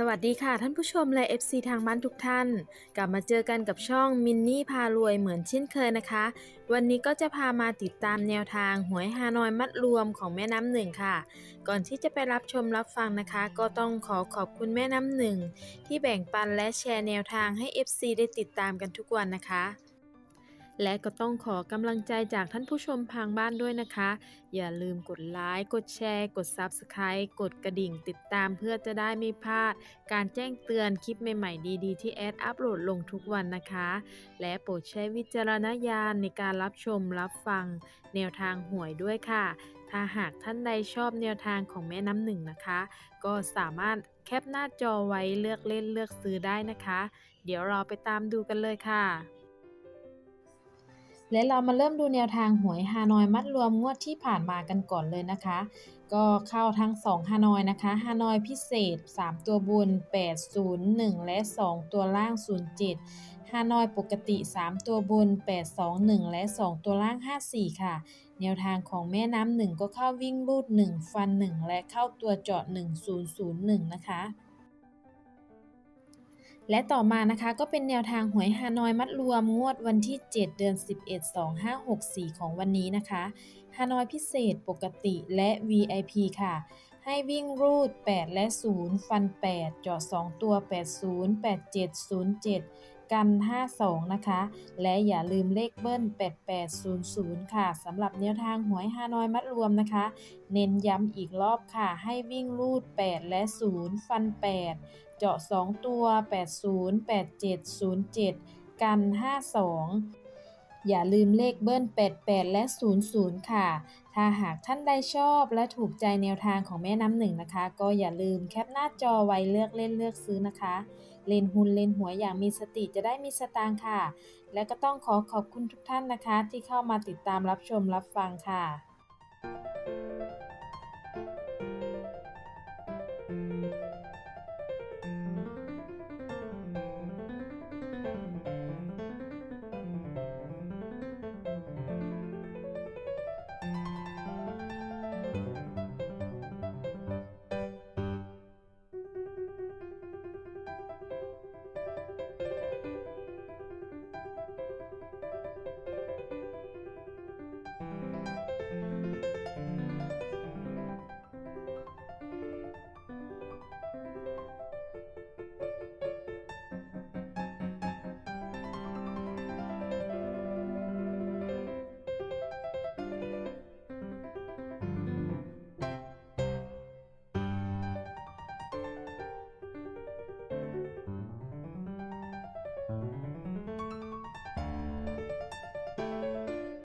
สวัสดีค่ะท่านผู้ชมและ FC ทางบ้านทุกท่าน กลับมาเจอกันกับช่องมินนี่พารวยเหมือนเช่นเคยนะคะ วันนี้ก็จะพามาติดตามแนวทางหวยฮานอยมัดรวมของแม่น้ำหนึ่งค่ะ ก่อนที่จะไปรับชมรับฟังนะคะ ก็ต้องขอขอบคุณแม่น้ำหนึ่งที่แบ่งปันและแชร์แนวทางให้ FC ได้ติดตามกันทุกวันนะคะ และก็ต้องขอกำลังใจจากท่านผู้ชมทางบ้านด้วยนะคะ อย่าลืมกดไลค์กดแชร์ กด Subscribe กดกระดิ่งติดตามเพื่อจะได้ไม่พลาด การแจ้งเตือนคลิปใหม่ๆ ดีๆ ที่แอดอัปโหลดลงทุกวันนะคะ และโปรดใช้วิจารณญาณในการรับชมรับฟัง แนวทางหวยด้วยค่ะ ถ้าหากท่านใดชอบแนวทางของแม่น้ำหนึ่งนะคะ ก็สามารถแคปหน้าจอไว้เลือกเล่นเลือกซื้อได้นะคะ เดี๋ยวเราไปตามดูกันเลยค่ะ และเรามาเริ่มดูแนวทางหวยฮานอยมัดรวมงวดที่ผ่านมากันก่อนเลยนะคะ ก็เข้าทั้ง 2 ฮานอยนะคะ ฮานอยพิเศษ 3 ตัวบน 801 และ 2 ตัวล่าง 07 ฮานอยปกติ 3 ตัวบน 821 และ 2 ตัวล่าง 54 ค่ะ แนวทางของแม่น้ำหนึ่งก็เข้าวิ่งรูด 1 ฟัน 1 และเข้าตัวเจาะ 1001 นะคะ และต่อมานะคะก็เป็นแนวทางหวยฮานอยมัดรวมงวดวันที่ 7 เดือน 11 2564 ของวันนี้นะคะฮานอยพิเศษปกติและ VIP ค่ะ ให้วิ่งรูด 8 และ 0 ฟัน8เจาะ2ตัว 80 87 07 กัน 52 นะคะ และอย่าลืมเลขเบิ้ล 8800 ค่ะสำหรับแนวทางหวยฮานอยมัดรวมนะคะ เน้นย้ำอีกรอบค่ะ ให้วิ่งรูด 8 และ 0 ฟัน 8 เจาะ 2 ตัว 80 87 07 กัน 52 อย่าลืมเลขเบิ้ล 88 และ 00 ค่ะ ถ้าหากท่านใดชอบและถูกใจแนวทางของแม่น้ำหนึ่งนะคะ ก็อย่าลืมแคปหน้าจอไว้เลือกเล่นเลือกซื้อนะคะ เล่นหุ้นเล่นหัวยอย่างมีสติจะได้มีสตางค์ค่ะ และก็ต้องขอขอบคุณทุกท่านนะคะ ที่เข้ามาติดตามรับชมรับฟังค่ะ